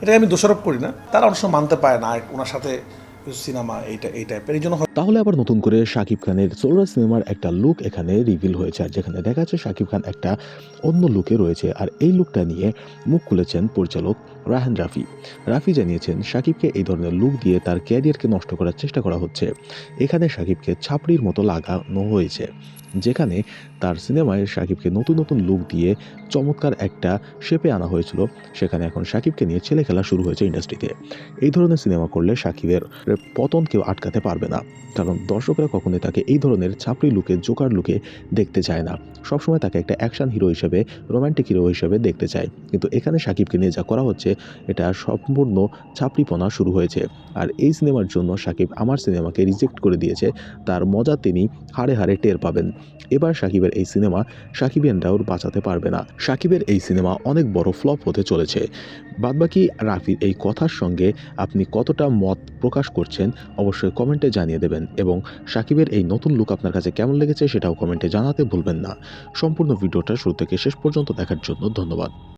এটাকে আমি দোষারোপ করি না। তারা অনেক সময় মানতে পারে না, ওনার সাথে সিনেমা এইটা এই টাইপের এই জন্য তাহলে আবার নতুন করে শাকিব খানের সোলরা সিনেমার একটা লুক এখানে রিভিল হয়েছে, আর যেখানে দেখা যাচ্ছে শাকিব খান একটা অন্য লুকে রয়েছে, আর এই লুকটা নিয়ে মুখ খুলেছেন পরিচালক রাহান রাফি। রাফি জানিয়েছেন শাকিবকে এই ধরনের লুক দিয়ে তার ক্যারিয়ারকে নষ্ট করার চেষ্টা করা হচ্ছে। এখানে শাকিবকে ছাপড়ির মতো লাগানো হয়েছে, যেখানে তার সিনেমায় সাকিবকে নতুন নতুন লুক দিয়ে চমৎকার একটা শেপে আনা হয়েছিল। সেখানে এখন শাকিবকে নিয়ে ছেলে খেলা শুরু হয়েছে ইন্ডাস্ট্রিতে। এই ধরনের সিনেমা করলে শাকিবের পতন কেউ আটকাতে পারবে না, কারণ দর্শকরা কখনোই তাকে এই ধরনের ছাপড়ি লুকে জোকার লুকে দেখতে চায় না। সবসময় তাকে একটা অ্যাকশন হিরো হিসেবে রোম্যান্টিক হিরো হিসেবে দেখতে চায়। কিন্তু এখানে সাকিবকে নিয়ে যা করা হচ্ছে এটা সম্পূর্ণ ছাপড়িপনা শুরু হয়েছে। আর এই সিনেমার জন্য সাকিব আমার সিনেমাকে রিজেক্ট করে দিয়েছে। তার মজা তিনি হাড়ে হাড়ে টের পাবেন। এবার সাকিবের এই সিনেমা সাকিবিয়ানরাও বাঁচাতে পারবে না। সাকিবের এই সিনেমা অনেক বড় ফ্লপ হতে চলেছে। বাদবাকি রাফির এই কথার সঙ্গে আপনি কতটা মত প্রকাশ করছেন অবশ্যই কমেন্টে জানিয়ে দেবেন এবং সাকিবের এই নতুন লুক আপনার কাছে কেমন লেগেছে সেটাও কমেন্টে জানাতে ভুলবেন না। সম্পূর্ণ ভিডিওটা শুরু থেকে শেষ পর্যন্ত দেখার জন্য ধন্যবাদ।